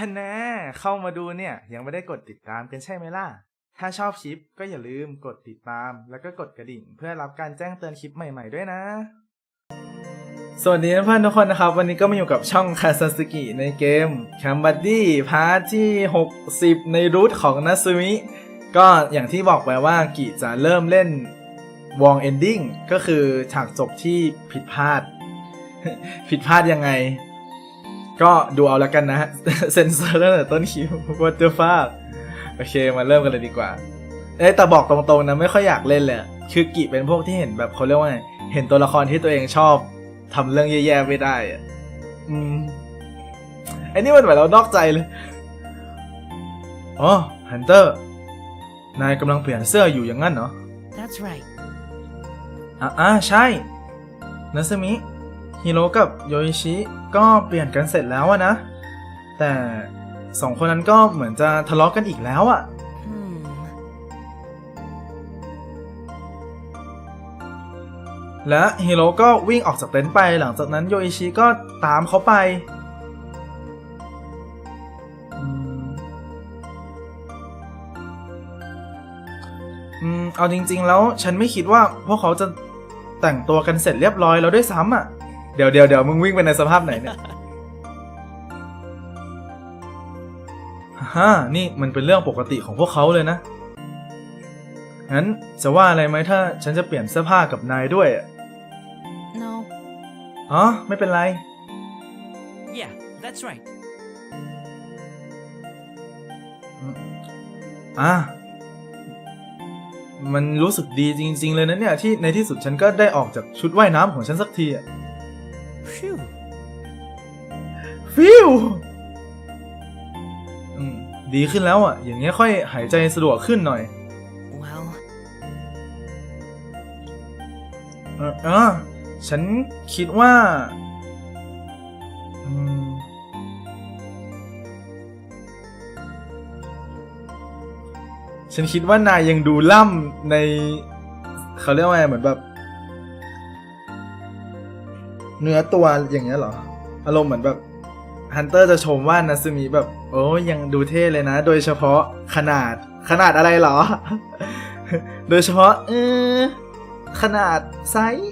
ฮันแน่เข้ามาดูเนี่ย ยังไม่ได้กดติดตามกันใช่ไหมล่ะ ถ้าชอบคลิปก็อย่าลืมกดติดตาม แล้วก็กดกระดิ่ง เพื่อรับการแจ้งเตือนคลิปใหม่ๆด้วยนะ สวัสดีเพื่อนทุกคนนะครับ วันนี้ก็มาอยู่กับช่องคาซาสกิในเกม c a m b a d d y พาร์ทที่ 60 ในรูทของนัซมิก็อย่างที่บอกไปว่ากิจะเริ่มเล่นวองเอนดิ้งก็คือฉากจบที่ผิดพลาด ผิดพลาดยังไง ก็ดูเอาแล้วกันนะฮะเซนเซอร์ตั้งแต่ต้นคลิป what the fuck โอเคมาเริ่มกันเลยดีกว่า เอ้ยแต่บอกตรงๆนะไม่ค่อยอยากเล่นเลยอะคือกิเป็นพวกที่เห็นแบบเขาเรียกว่าไงเห็นตัวละครที่ตัวเองชอบทำเรื่องแย่ๆไม่ได้อะอืมไอ้นี่มันเหมือนเรานอกใจเลยอ๋อฮันเตอร์นายกำลังเปลี่ยนเสื้ออยู่อย่างนั้นเหรอ That's right. อะอะใช่นัสมิ ฮิโร่กับโยอิชิก็เปลี่ยนกันเสร็จแล้วอะนะ แต่สองคนนั้นก็เหมือนจะทะเลาะกันอีกแล้วอะ Hmm. และฮิโร่ก็วิ่งออกจากเต็นท์ไป หลังจากนั้นโยอิชิก็ตามเขาไปอืมอืมเอาจริง ๆ แล้วฉันไม่คิดว่าพวกเขาจะแต่งตัวกันเสร็จเรียบร้อยแล้วด้วยซ้ำอะ เดี๋ยวเดี๋ยวเดี๋ยวมึงวิ่งไปในสภาพไหนเนี่ยฮ่านี่มันเป็นเรื่องปกติของพวกเขาเลยนะ งั้นจะว่าอะไรไหมถ้าฉันจะเปลี่ยนเสื้อผ้ากับนายด้วยอะ No. อ๋อไม่เป็นไร Yeah, that's right. อะมันรู้สึกดีจริง ๆ เลยนะเนี่ยที่ในที่สุดฉันก็ได้ออกจากชุดว่ายน้ำของฉันสักทีอะ ฟิวอืมดีขึ้นแล้วอะ อย่างเงี้ยค่อยหายใจสะดวกขึ้นหน่อย Well, เออเออฉันคิดว่าอืมฉันคิดว่านายยังดูล่ำใน เขาเรียกว่าไงเหมือนแบบ เนื้อตัวอย่างเงี้ยเหรอ อารมณ์เหมือนแบบ ฮันเตอร์จะชมว่านาซึมิแบบ โอ้ยังดูเท่เลยนะ โดยเฉพาะขนาดขนาดอะไรหรอ โดยเฉพาะเออขนาดไซส์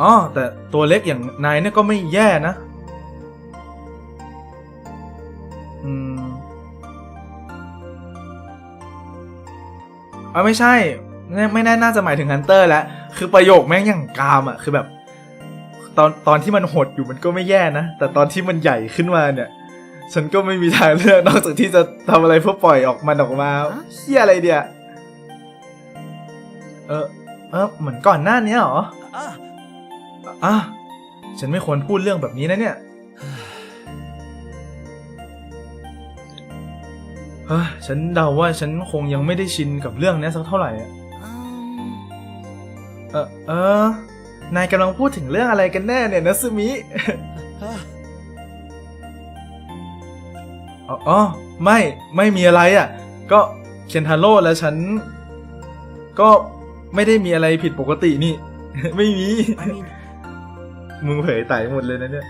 อ๋อแต่ตัวเล็กอย่างนายเนี่ยก็ไม่แย่นะ อืมอ๋อไม่ใช่ ไม่ไม่แน่น่าจะหมายถึงฮันเตอร์แล้วคือประโยคแม่งอย่างกามอะคือแบบ ตอนตอนที่มันหดอยู่มันก็ไม่แย่นะ แต่ตอนที่มันใหญ่ขึ้นมาเนี่ย ฉันก็ไม่มีทางเลือกนอกจากที่จะทำอะไรเพื่อปล่อยออกมันออกมาฮะเฮียอะไรเดียเออเออเหมือนก่อนหน้านี้เหรอ ah, อะฉันไม่ควรพูดเรื่องแบบนี้นะเนี่ยเฮ้ยฉันเดาว่าฉันคงยังไม่ได้ชินกับเรื่องนี้สักเท่าไหร่อะ um, เออ นายกำลังพูดถึงเรื่องอะไรกันแน่เนี่ยนัซึมิ อ๋อ ไม่ ไม่มีอะไรอะ ก็เคนทาโร่และฉัน ก็ไม่ได้มีอะไรผิดปกตินี่ ไม่มี มึงเผยไต่หมดเลยนะเนี่ย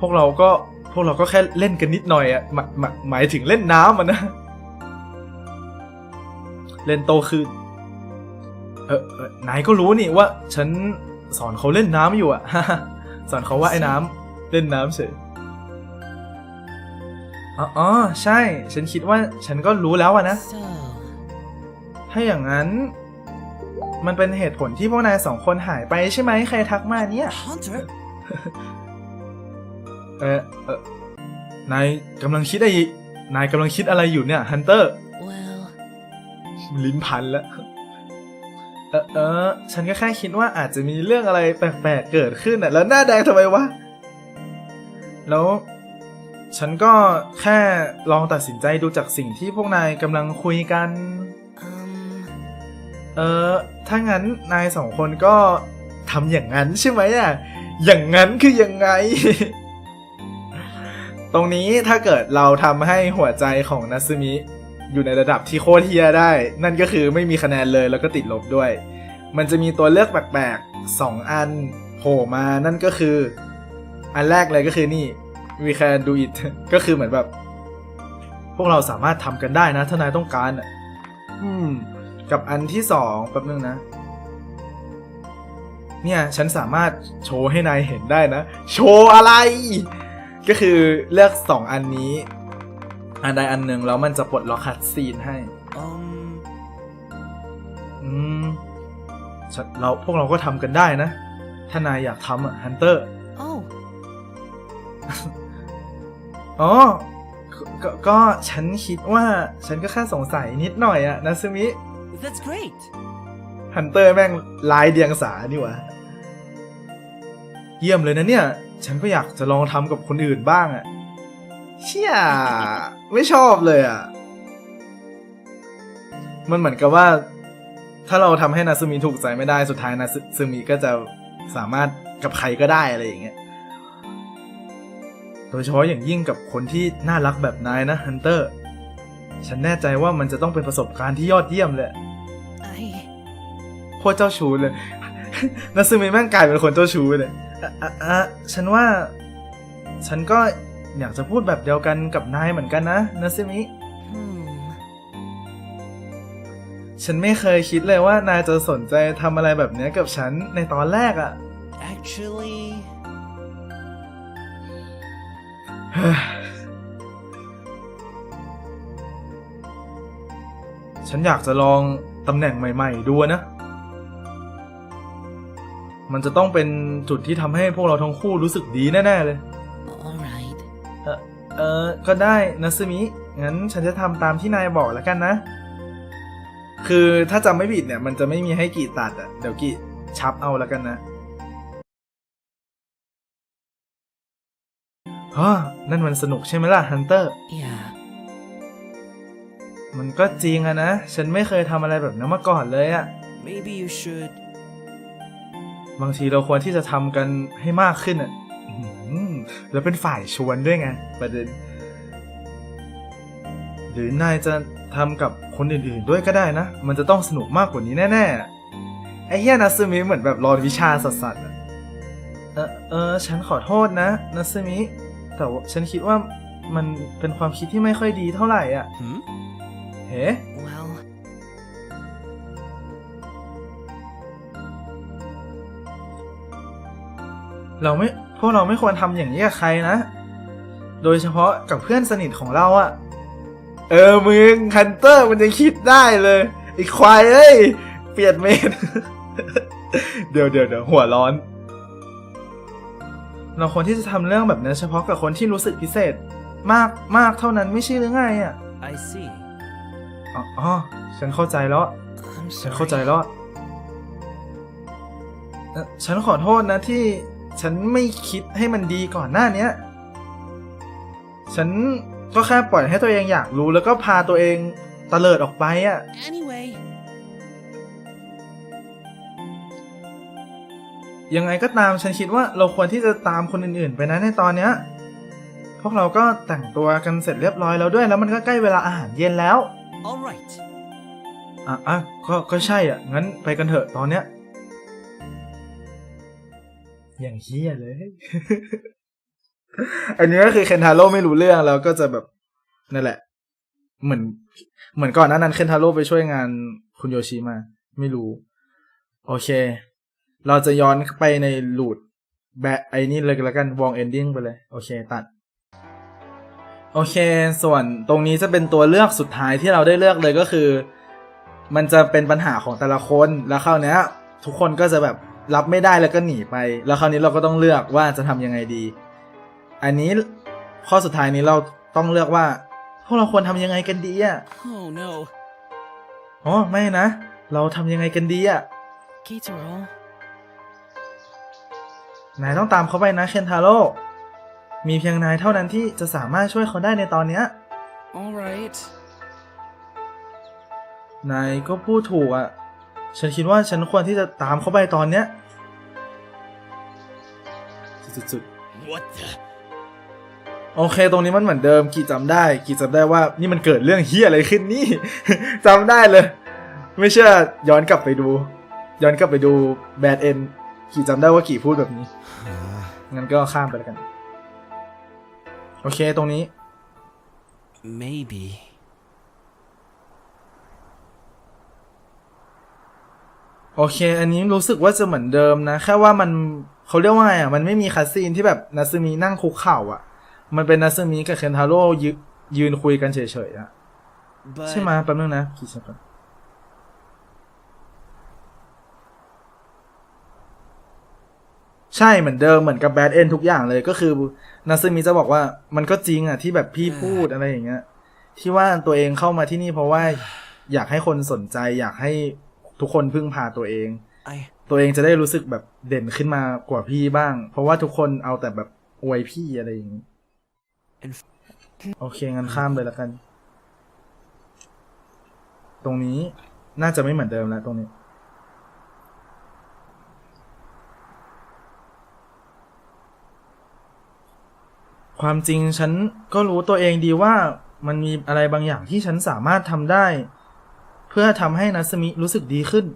พวกเราก็พวกเราก็แค่เล่นกันนิดหน่อยอะหมายหมายหมายถึงเล่นน้ำมันนะ เล่นโตขึ้นเออเออนายก็รู้นี่ว่า ฉันสอนเขาเล่นน้ำอยู่อะ สอนเขาว่าไอ้น้ำเล่นน้ำเฉยอ๋ออ๋อใช่ ฉันคิดว่าฉันก็รู้แล้วอะนะ so, ถ้าอย่างนั้น มันเป็นเหตุผลที่พวกนายสองคนหายไปใช่ไหมใครทักมาเนี่ย Hunter? เออเออนายกำลังคิดอะไรนายกำลังคิดอะไรอยู่เนี่ยฮันเตอร์ Well, ลิ้นพันแล้วเออเออ ฉันก็แค่คิดว่าอาจจะมีเรื่องอะไรแปลกๆเกิดขึ้นอะ แล้วหน้าแดงทำไมวะ แล้ว ฉันก็แค่ลองตัดสินใจดูจากสิ่งที่พวกนายกำลังคุยกัน เออ ถ้างั้นนายสองคนก็ทำอย่างนั้นใช่ไหมอะ อย่างนั้นคือยังไง ตรงนี้ถ้าเกิดเราทำให้หัวใจของนัซึมิ อยู่ในระดับที่โคตรเฮียได้ นั่นก็คือไม่มีคะแนนเลยแล้วก็ติดลบด้วย มันจะมีตัวเลือกแปลกๆสองอันโผล่มานั่นก็คือ อันแรกเลยก็คือนี่ we can do it ก็คือเหมือนแบบ พวกเราสามารถทำกันได้นะ ถ้านายต้องการอะอืม กับอันที่สองแป๊บนึงนะ เนี่ย ฉันสามารถโชว์ให้นายเห็นได้นะ โชว์อะไร ก็คือเลือกสองอันนี้ อันใดอันหนึ่งแล้วมันจะปลดล็อกคัดซีนให้ Um, อืมฉันเราพวกเราก็ทำกันได้นะ ถ้านายอยากทำอะฮันเตอร์ oh, อ๋อก็ก็ ก็ฉันคิดว่าฉันก็แค่สงสัยนิดหน่อยอะนะซึมิ that's great. ฮันเตอร์แม่งลายเดียงสานี่หวะ เยี่ยมเลยนะเนี่ย ฉันก็อยากจะลองทำกับคนอื่นบ้างอะเชี่ย ไม่ชอบเลยอะ มันเหมือนกับว่า ถ้าเราทำให้นาซึมิถูกใจไม่ได้สุดท้ายนาซึมิก็จะสามารถกับใครก็ได้อะไรอย่างเงี้ย โดยเฉพาะอย่างยิ่งกับคนที่น่ารักแบบนายนะฮันเตอร์ ฉันแน่ใจว่ามันจะต้องเป็นประสบการณ์ที่ยอดเยี่ยมเลยโคตรเจ้าชู้เลยนาซึมิแม่งกลายเป็นคนเจ้าชู้เลยอะอะอะฉันว่า ฉันก็ อยากจะพูดแบบเดียวกันกับนายเหมือนกันนะนาซึมิ hmm, ฉันไม่เคยคิดเลยว่านายจะสนใจทำอะไรแบบเนี้ยกับฉันในตอนแรกอะ่ะ actually, ฉันอยากจะลองตำแหน่งใหม่ ๆ ดูนะ มันจะต้องเป็นจุดที่ทำให้พวกเราทั้งคู่รู้สึกดีแน่ ๆ เลย เออ ก็ได้นะซึมิ งั้นฉันจะทำตามที่นายบอกแล้วกันนะ คือถ้าจำไม่ผิดเนี่ย มันจะไม่มีให้กีตัดอะ เดี๋ยวกีชับเอาแล้วกันนะฮะนั่นมันสนุกใช่ไหมล่ะฮันเตอร์ Yeah, มันก็จริงอะนะ ฉันไม่เคยทำอะไรแบบนั้นมาก่อนเลยอะ maybe you should. บางทีเราควรที่จะทำกันให้มากขึ้นอะอื้อหือ แล้วเป็นฝ่ายชวนด้วยไงประเด็น หรือนายจะทำกับคนอื่นๆด้วยก็ได้นะ มันจะต้องสนุกมากกว่านี้แน่ๆ ไอ้เฮียนาซึมิเหมือนแบบรอนวิชาสัสๆอะเออเออ ฉันขอโทษนะนาซึมิ แต่ว่าฉันคิดว่ามันเป็นความคิดที่ไม่ค่อยดีเท่าไหร่อะ Hmm? เฮ้ Well, เราไม่ พวกเราไม่ควรทำอย่างนี้กับใครนะ โดยเฉพาะกับเพื่อนสนิทของเราอะเออมึงฮันเตอร์มันยังคิดได้เลยไอ้ควายเอ้ย เปลี่ยนเมนเดี๋ยวเดี๋ยวเดี๋ยวหัวร้อน เราควรที่จะทำเรื่องแบบนี้เฉพาะกับคนที่รู้สึกพิเศษ มากมากเท่านั้นไม่ใช่หรือไงอะ I see. อ๋ออ๋อฉันเข้าใจแล้ว I'm ฉันเข้าใจ sorry. แล้วเอ่อฉันขอโทษนะที่ ฉันไม่คิดให้มันดีก่อนหน้าเนี้ย ฉันก็แค่ปล่อยให้ตัวเองอยากรู้แล้วก็พาตัวเองตะเลิดออกไปอะ่ะ Anyway, ยังไงก็ตามฉันคิดว่าเราควรที่จะตามคนอื่นๆ ไปนะในตอนเนี้ย พวกเราก็แต่งตัวกันเสร็จเรียบร้อยแล้วด้วย แล้วมันก็ใกล้เวลาอาหารเย็นแล้ว alright. อะอะก็ก็ใช่อะงั้นไปกันเถอะตอนเนี้ย อย่างเฮี้ยเลย อันนี้ก็คือเคนทาโร่ไม่รู้เรื่องแล้วก็จะแบบนั่นแหละ เหมือน เหมือนก่อนหนานั้นเคนทาโร่ไปช่วยงานคุณโยชิมา ไม่รู้ โอเค เราจะย้อนไปในลูดแบะไอ้นี่เลยแล้วกันวองเอนดิ้งไปเลย โอเคตัด โอเค ส่วนตรงนี้จะเป็นตัวเลือกสุดท้ายที่เราได้เลือกเลยก็คือ มันจะเป็นปัญหาของแต่ละคนแล้วคราวเนี้ยทุกคนก็จะแบบ รับไม่ได้แล้วก็หนีไป แล้วคราวนี้เราก็ต้องเลือกว่าจะทำยังไงดี อันนี้ข้อสุดท้ายนี้เราต้องเลือกว่า พวกเราควรทำยังไงกันดีอะ Oh no. อ๋อไม่นะ เราทำยังไงกันดีอะ Keitaro. นายต้องตามเขาไปนะเคนทาโร่มีเพียงนายเท่านั้นที่จะสามารถช่วยเขาได้ในตอนเนี้ย Alright. นายก็พูดถูกอะ ฉันคิดว่าฉันควรที่จะตามเขาไปตอนเนี้ยสุดๆ What the? โอเค ตรงนี้มันเหมือนเดิมกีจำได้กีจำได้ว่านี่มันเกิดเรื่องเฮียอะไรขึ้นนี่จำได้เลย ไม่เชื่อย้อนกลับไปดู ย้อนกลับไปดูแบดเอ็นกีจำได้ว่ากีพูดแบบนี้งั้นก็ข้ามไปแล้วกัน โอเคตรงนี้ Maybe. โอเค อันนี้รู้สึกว่าจะเหมือนเดิมนะ แค่ว่ามันเขาเรียกว่าไงอะ มันไม่มีคัสซีนที่แบบนาซึมินั่งคุกเข่าอะ มันเป็นนาซึมิกับเคนทาโร่ยืยืนคุยกันเฉยๆอะ But ใช่ไหมแป๊บนึงนะคิดสักก่อนใช่เหมือนเดิมเหมือนกับแบดเอนทุกอย่างเลยก็คือนาซึมิจะบอกว่ามันก็จริงอะที่แบบพี่พูดอะไรอย่างเงี้ยที่ว่าตัวเองเข้ามาที่นี่เพราะว่าอยากให้คนสนใจอยากให้ ทุกคนพึ่งพาตัวเอง I ตัวเองจะได้รู้สึกแบบเด่นขึ้นมากว่าพี่บ้าง เพราะว่าทุกคนเอาแต่แบบอวยพี่อะไรอย่างนี้ and โอเคงั้นข้ามเลยละกัน ตรงนี้น่าจะไม่เหมือนเดิมแล้วตรงนี้ ความจริงฉันก็รู้ตัวเองดีว่ามันมีอะไรบางอย่างที่ฉันสามารถทำได้เพื่อทำให้นัสมิรู้สึกดีขึ้น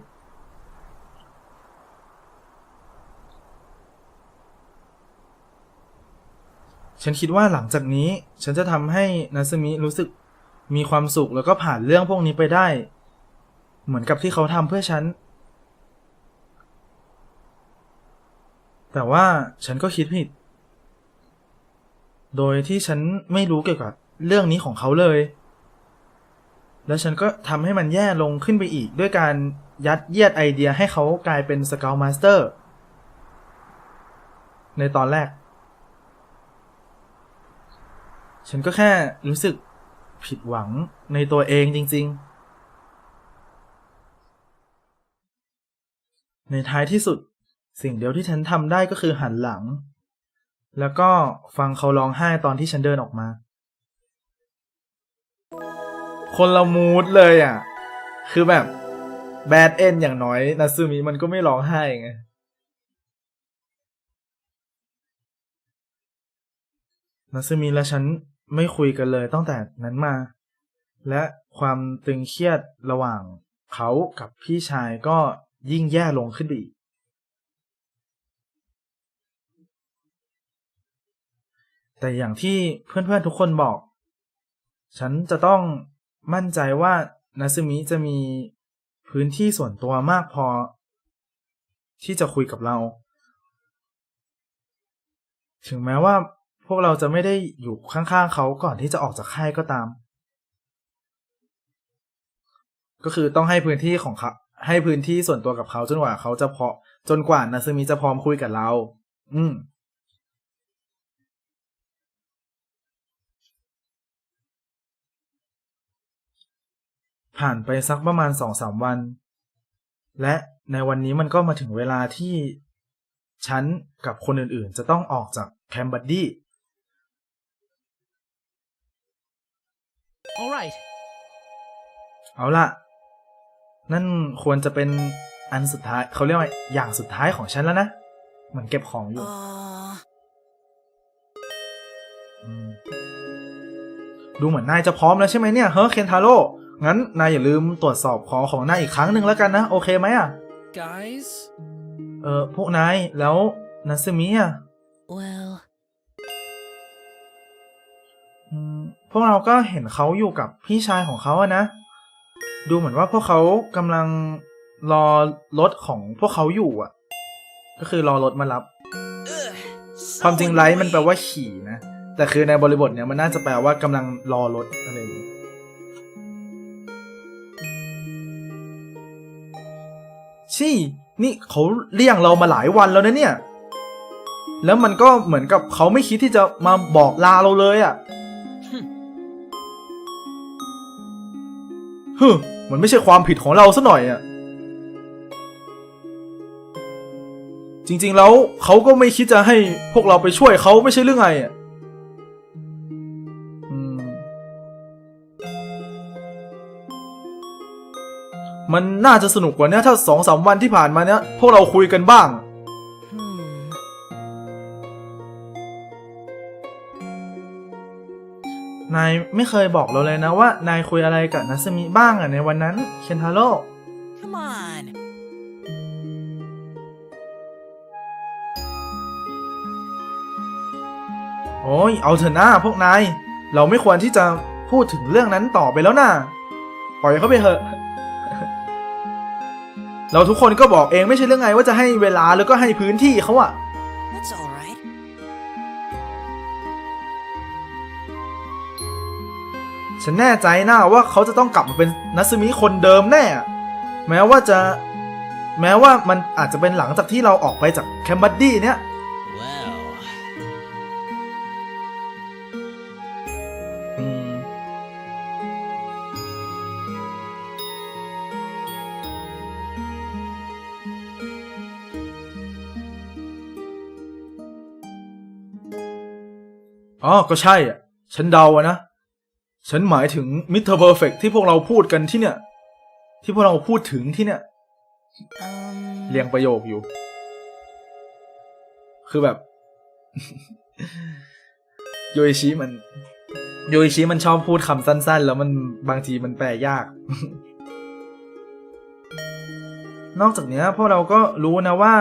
ฉันคิดว่าหลังจากนี้ฉันจะทำให้นัสมิรู้สึกมีความสุขแล้วก็ผ่านเรื่องพวกนี้ไปได้ เหมือนกับที่เขาทำเพื่อฉัน แต่ว่าฉันก็คิดผิด โดยที่ฉันไม่รู้เกี่ยวกับเรื่องนี้ของเขาเลย แล้วฉันก็ทำให้มันแย่ลงขึ้นไปอีก ด้วยการยัดเยียดไอเดียให้เขากลายเป็นสเกลมาสเตอร์ในตอนแรก ฉันก็แค่รู้สึกผิดหวังในตัวเองจริง ๆ ในท้ายที่สุดสิ่งเดียวที่ฉันทำได้ก็คือหันหลัง แล้วก็ฟังเขาร้องไห้ตอนที่ฉันเดินออกมา คนละมูดเลยอะ คือแบบแบดเอนอย่างน้อยนาซึมิมันก็ไม่ร้องไห้ไงนาซึมิและฉันไม่คุยกันเลยตั้งแต่นั้นมา และความตึงเครียดระหว่างเขากับพี่ชายก็ยิ่งแย่ลงขึ้นไปอีก แต่อย่างที่เพื่อนๆทุกคนบอก ฉันจะต้อง มั่นใจว่านาซึมิจะมีพื้นที่ส่วนตัวมากพอ ที่จะคุยกับเรา ถึงแม้ว่าพวกเราจะไม่ได้อยู่ข้างๆเขาก่อนที่จะออกจากค่ายก็ตาม ก็คือต้องให้พื้นที่ของเขาให้พื้นที่ส่วนตัวกับเขาจนกว่าเขาจะพอจนกว่านาซึมิจะพร้อมคุยกับเรา อืม ผ่านไปสักประมาณสองสามวัน และในวันนี้มันก็มาถึงเวลาที่ฉันกับคนอื่นๆ จะต้องออกจากแคมป์บัดดี้ all right. เอาล่ะ นั่นควรจะเป็นอันสุดท้ายเขาเรียกว่าอย่างสุดท้ายของฉันแล้วนะเหมือนเก็บของอยู่ Uh, มดูเหมือนนายจะพร้อมแล้วใช่ไหมเนี่ย เฮ้เคนทาโร่ งั้นนายอย่าลืมตรวจสอบของของนายอีกครั้งหนึ่งแล้วกันนะ โอเคไหมอะ guys. เออพวกนายแล้วนัซึมิอะ Well, อืมพวกเราก็เห็นเขาอยู่กับพี่ชายของเขาอะนะ ดูเหมือนว่าพวกเขากำลังรอรถของพวกเขาอยู่อะ ก็คือรอรถมารับ ugh, ความจริง so ไลท์มันแปล annoying. ว่าขี่นะ แต่คือในบริบทเนี้ยมันน่าจะแปลว่ากำลังรอรถอะไรอย่างงี้ ชี่นี่เขาเลี่ยงเรามาหลายวันแล้วนะเนี่ย แล้วมันก็เหมือนกับเขาไม่คิดที่จะมาบอกลาเราเลยอะ่ะฮึมมันไม่ใช่ความผิดของเราซะหน่อยอะ่ะ จริงๆแล้วเขาก็ไม่คิดจะให้พวกเราไปช่วยเขาไม่ใช่เรื่องไงอะ มันน่าจะสนุกกว่านี้ถ้าสองสามวันที่ผ่านมาเนี้ยพวกเราคุยกันบ้าง Hmm. นายไม่เคยบอกเราเลยนะว่า นายคุยอะไรกับนัสมิบ้างอะในวันนั้น เคนทาโร่ Come on. โอ้ย เอาเถอะหน้าพวกนาย เราไม่ควรที่จะพูดถึงเรื่องนั้นต่อไปแล้วนะ ปล่อยเขาไปเถอะ เราทุกคนก็บอกเองไม่ใช่เรื่องไงว่าจะให้เวลาแล้วก็ให้พื้นที่เขาอะ That's all right. ฉันแน่ใจนะว่าเขาจะต้องกลับมาเป็นนัสมิคนเดิมแน่แม้ว่าจะ แม้ว่ามันอาจจะเป็นหลังจากที่เราออกไปจากแคมป์บัดดี้เนี่ย Well. อ๋อ ก็ใช่อะ ฉันเดาอะนะ ฉันหมายถึงมิเตอร์เพอร์เฟกที่พวกเราพูดกันที่เนี่ย ที่พวกเราพูดถึงที่เนี่ย Um. เรียงประโยคอยู่ คือแบบ โยอิชิมัน โยอิชิมันชอบพูดคำสั้น ๆ แล้วมันบางทีมันแปลยาก นอกจากเนี้ยพวกเราก็รู้นะว่า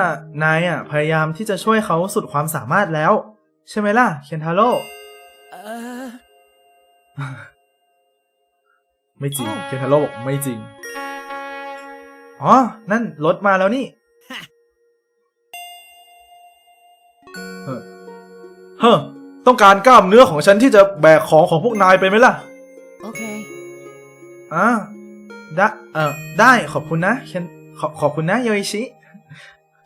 นายอะพยายามที่จะช่วยเขาสุดความสามารถแล้ว ใช่ไหมล่ะ เคนทาโร่ Uh. ไม่จริงอ้าวเคนทาโร่บอกไม่จริง อ๋อ นั่นรถมาแล้วนี่ฮะเฮ้อเฮ้อต้องการกล้ามเนื้อของฉันที่จะแบกของของพวกนายไปไหมล่ะ Okay. อ่าได้เออได้ขอบคุณนะเคนขอขอบคุณนะโยอิชิ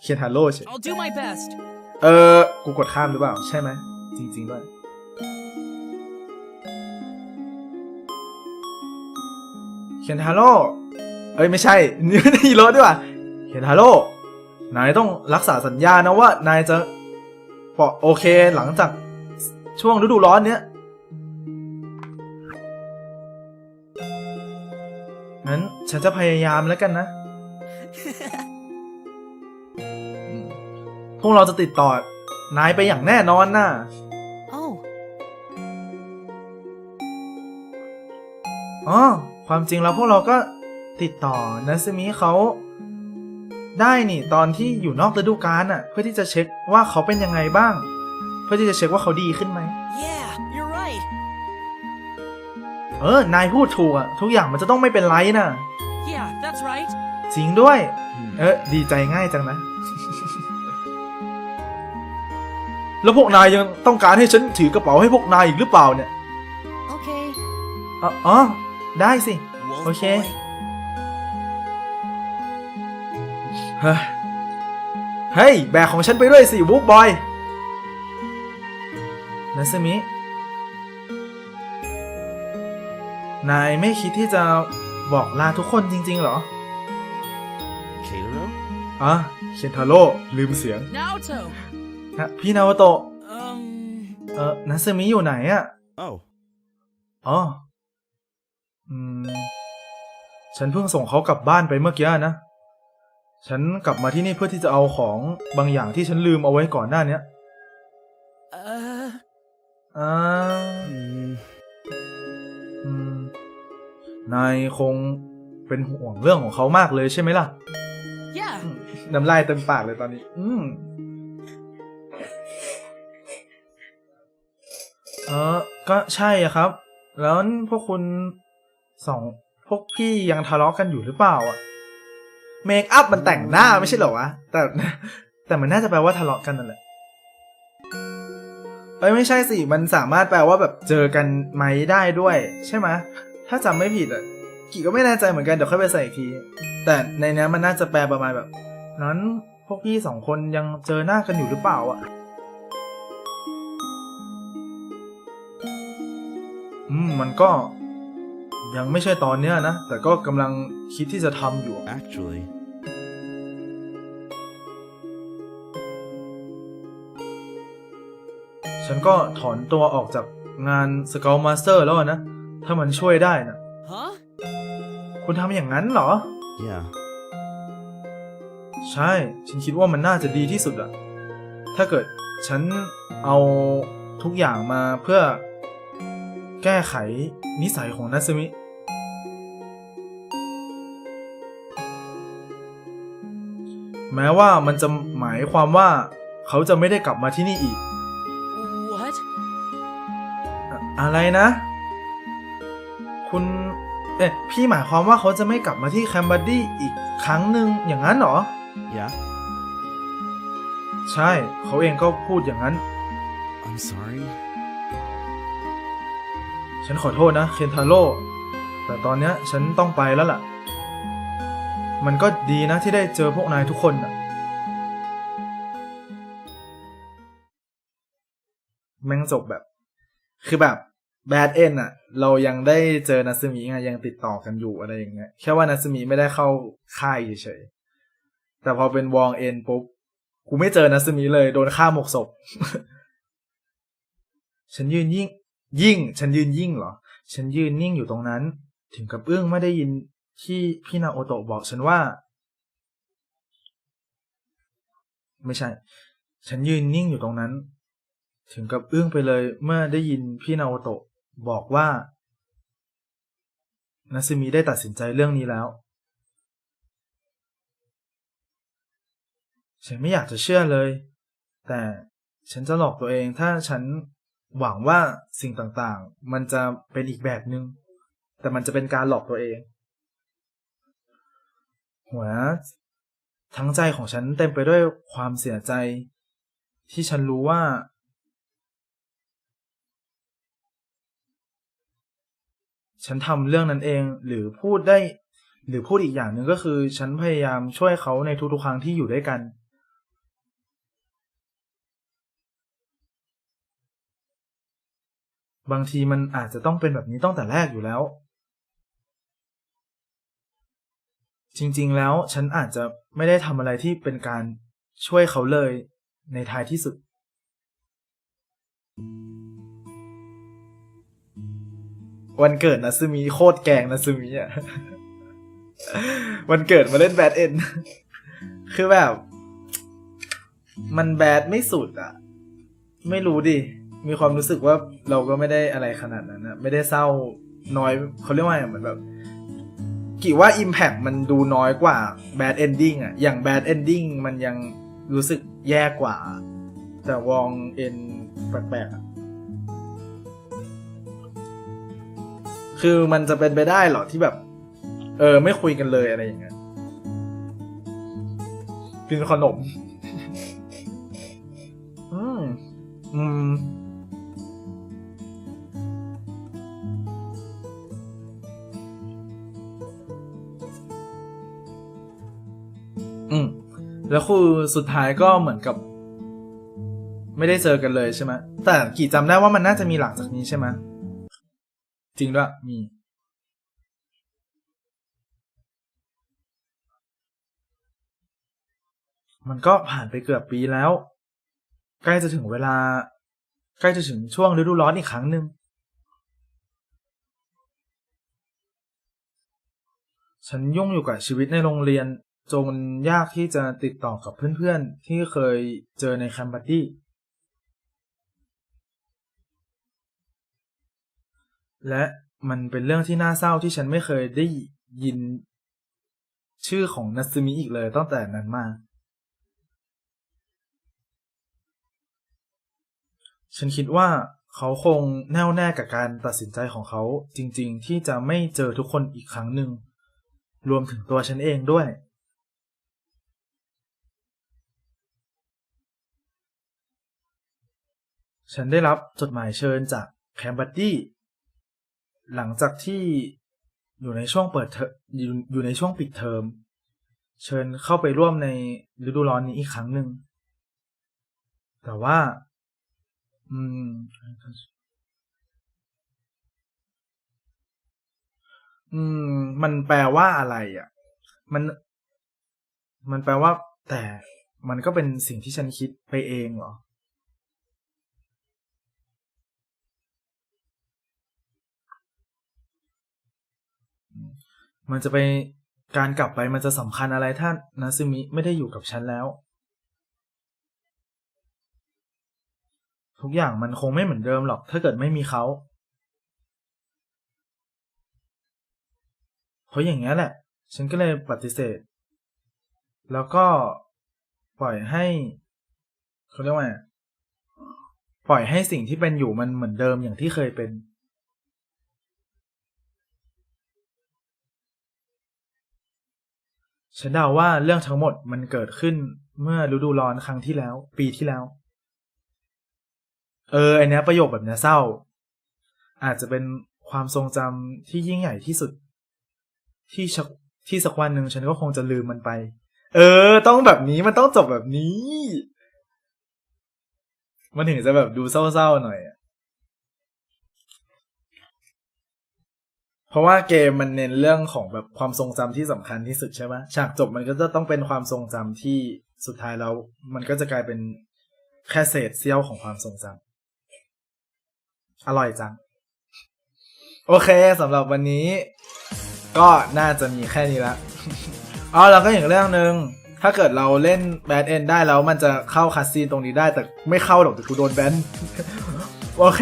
เคนทาโร่ใช่ I'll do my best. เออ กูกดข้ามหรือเปล่า ใช่ไหม จริงๆด้วย เคนทาโร่เอ้ย ไม่ใช่นี่ไม่ได้ฮีโร่ด้วยว่ะเคนทาโร่นายต้องรักษาสัญญานะว่า นายจะปอโอเคหลังจากช่วงฤดูร้อนเนี้ยงั้นฉันจะพยายามแล้วกันนะ วกเราจะติดต่อนายไปอย่างแน่นอนนะ Oh. อ๋อความจริงแล้วพวกเราก็ติดต่อนัสมิเขาได้นี่ตอนที่อยู่นอกฤดูกาลน่ะ เพื่อที่จะเช็คว่าเขาเป็นยังไงบ้าง เพื่อที่จะเช็คว่าเขาดีขึ้นไหม Yeah, you're right. เออนายพูดถูกอะทุกอย่างมันจะต้องไม่เป็นไรน่ะ Yeah, that's right. จริงด้วย เออดีใจง่ายจังนะ แล้วพวกนายยังต้องการให้ฉันถือกระเป๋าให้พวกนายอีกหรือเปล่าเนี่ย Okay. อ๋ออ๋อได้สิ Wolf Okay. boy. เฮ้ยเฮ้ยแบกของฉันไปด้วยสิวูฟบอยนัสมิ นายไม่คิดที่จะบอกลาทุกคนจริงๆเหรอ Keitaro? อะเคนทาโร่ลืมเสียง Naoto. นะพี่นาวโตะ Um. เออนัสมิอยู่ไหนอะ Oh, อ๋ออืม ฉันเพิ่งส่งเขากลับบ้านไปเมื่อกี้นะ ฉันกลับมาที่นี่เพื่อที่จะเอาของบางอย่างที่ฉันลืมเอาไว้ก่อนหน้าเนี้ย Uh. อ่า mm, อืมนายคงเป็นห่วงเรื่องของเขามากเลยใช่ไหมล่ะ Yeah. น้ำลายเต็มปากเลยตอนนี้ อืม เออ ก็ใช่อะครับ แล้วพวกคุณสองพวกพี่ยังทะเลาะกันอยู่หรือเปล่าอะเมคอัพมันแต่งหน้าไม่ใช่เหรอวะ แต่แต่มันน่าจะแปลว่าทะเลาะกันนั่นแหละเอ้ยไม่ใช่สิ มันสามารถแปลว่าแบบเจอกันไหมได้ด้วย ใช่ไหมถ้าจำไม่ผิดอะกี่ก็ไม่แน่ใจเหมือนกันเดี๋ยวค่อยไปใส่อีกที แต่ในนี้มันน่าจะแปลประมาณแบบนั้นพวกพี่สองคนยังเจอหน้ากันอยู่หรือเปล่าอะ อืมมันก็ยังไม่ใช่ตอนเนี้ยนะ แต่ก็กำลังคิดที่จะทำอยู่ actually, ฉันก็ถอนตัวออกจากงานสเกลมาสเตอร์แล้วอะนะ ถ้ามันช่วยได้นะ Huh? คุณทำอย่างนั้นเหรอ yeah. ใช่ ฉันคิดว่ามันน่าจะดีที่สุดอะถ้าเกิดฉันเอาทุกอย่างมาเพื่อ แก้ไขนิสัยของนัสมิ แม้ว่ามันจะหมายความว่าเขาจะไม่ได้กลับมาที่นี่อีก What? อะอะไรนะ คุณ เอ๊ะพี่หมายความว่าเขาจะไม่กลับมาที่แคมบัดดี้อีกครั้งหนึ่งอย่างนั้นเหรอ Yeah? ใช่ เขาเองก็พูดอย่างนั้น I'm sorry. ฉันขอโทษนะเคนทาโร่แต่ตอนเนี้ยฉันต้องไปแล้วล่ะ มันก็ดีนะที่ได้เจอพวกนายทุกคนน่ะแม่งจบแบบ คือแบบแบดเอ็นอะเรายังได้เจอนัสมิไงยังติดต่อกันอยู่อะไรอย่างเงี้ยแค่ว่านัสมิไม่ได้เข้าค่ายเฉยๆแต่พอเป็นวองเอ็นปุ๊บกูไม่เจอนัสมิเลยโดนฆ่าหมกศพ ฉันยืนยิ่ง ยิ่ง ฉันยืนยิ่งเหรอ ฉันยืนนิ่งอยู่ตรงนั้น ถึงกับอึ้งไม่ได้ยินที่พี่นาโอโตะบอกฉันว่า ไม่ใช่ ฉันยืนนิ่งอยู่ตรงนั้น ถึงกับอึ้งไปเลย เมื่อได้ยินพี่นาโอโตะบอกว่านัสมิได้ตัดสินใจเรื่องนี้แล้ว ฉันไม่อยากจะเชื่อเลย แต่ฉันจะหลอกตัวเองถ้าฉัน หวังว่าสิ่งต่างๆ มันจะเป็นอีกแบบหนึง่งแต่มันจะเป็นการหลอกตัวเอง หัวทั้งใจของฉันเต็มไปด้วยความเสียใจ ที่ฉันรู้ว่า ฉันทำเรื่องนั้นเองหรือพูดได้ หรือพูดอีกอย่างหนึ่งก็คือ ฉันพยายามช่วยเขาในทุกๆครั้งที่อยู่ด้วยกัน บางทีมันอาจจะต้องเป็นแบบนี้ตั้งแต่แรกอยู่แล้ว จริงๆแล้วฉันอาจจะไม่ได้ทำอะไรที่เป็นการช่วยเขาเลยในท้ายที่สุด วันเกิดนะซึมิโคตรแกงนะซึมิอะ วันเกิดมาเล่นแบดเอ็น คือแบบ มันแบดไม่สุดอะ ไม่รู้ดิ มีความรู้สึกว่าเราก็ไม่ได้อะไรขนาดนั้นนะไม่ได้เศร้าน้อยเขาเรียกว่าไงเหมือนแบบกี่ว่า Impact มันดูน้อยกว่า Bad Ending อะอย่าง Bad Ending มันยังรู้สึกแย่กว่า แต่วองเอ็นแปลกๆอะคือมันจะเป็นไปได้เหรอที่แบบ เออ ไม่คุยกันเลยอะไรอย่างเงี้ยกินขนม อืม อืม อืมแล้วคือสุดท้ายก็เหมือนกับ ไม่ได้เจอกันเลยใช่ไหมแต่กี่จำได้ว่ามันน่าจะมีหลังจากนี้ใช่ไหมจริงด้วยมีมันก็ผ่านไปเกือบปีแล้ว ใกล้จะถึงเวลา ใกล้จะถึงช่วงฤดูร้อนอีกครั้งหนึ่งฉันยุ่งอยู่กับชีวิตในโรงเรียน จนยากที่จะติดต่อกับเพื่อนๆ ที่เคยเจอในแคมปัสตี้และมันเป็นเรื่องที่น่าเศร้าที่ฉันไม่เคยได้ยินชื่อของนัตสึมิอีกเลยตั้งแต่นั้นมา ฉันคิดว่าเขาคงแน่วแน่กับการตัดสินใจของเขาจริงๆ ที่จะไม่เจอทุกคนอีกครั้งหนึ่ง รวมถึงตัวฉันเองด้วย ฉันได้รับจดหมายเชิญจากแคมบัดดี้หลังจากที่อยู่ในช่วงเปิดเทอมอยู่อยู่ในช่วงปิดเทอม เชิญเข้าไปร่วมในฤดูร้อนนี้อีกครั้งหนึ่ง แต่ว่า อืม อืม มันแปลว่าอะไรอะ มัน มันแปลว่า แต่มันก็เป็นสิ่งที่ฉันคิดไปเองเหรอ มันจะไปการกลับไปมันจะสำคัญอะไรท่านนะซึมิไม่ได้อยู่กับฉันแล้ว ทุกอย่างมันคงไม่เหมือนเดิมหรอก ถ้าเกิดไม่มีเขาเพราะอย่างนี้แหละ ฉันก็เลยปฏิเสธ แล้วก็ปล่อยให้เขาเรียกว่าปล่อยให้สิ่งที่เป็นอยู่มันเหมือนเดิมอย่างที่เคยเป็น ฉันเดาว่าเรื่องทั้งหมดมันเกิดขึ้นเมื่อฤดูร้อนครั้งที่แล้ว ปีที่แล้ว เออไอเนี้ยประโยคแบบเนี้ยเศร้า อาจจะเป็นความทรงจำที่ยิ่งใหญ่ที่สุด ที่ชักที่สักวันหนึ่งฉันก็คงจะลืมมันไป เออ ต้องแบบนี้มันต้องจบแบบนี้ มันถึงจะแบบดูเศร้าๆหน่อย เพราะว่าเกมมันเน้นเรื่องของแบบความทรงจำที่สำคัญที่สุดใช่ไหมฉากจบมันก็จะต้องเป็นความทรงจำที่สุดท้ายแล้วมันก็จะกลายเป็นแค่เศษเสี้ยวของความทรงจำอร่อยจัง โอเคสำหรับวันนี้ ก็น่าจะมีแค่นี้ละอ๋อแล้วก็อย่างเรื่องหนึ่งถ้าเกิดเราเล่นแบดเอนได้แล้วมันจะเข้าคัสซีนตรงนี้ได้แต่ไม่เข้าหรอกแต่กูโดนแบนโอเค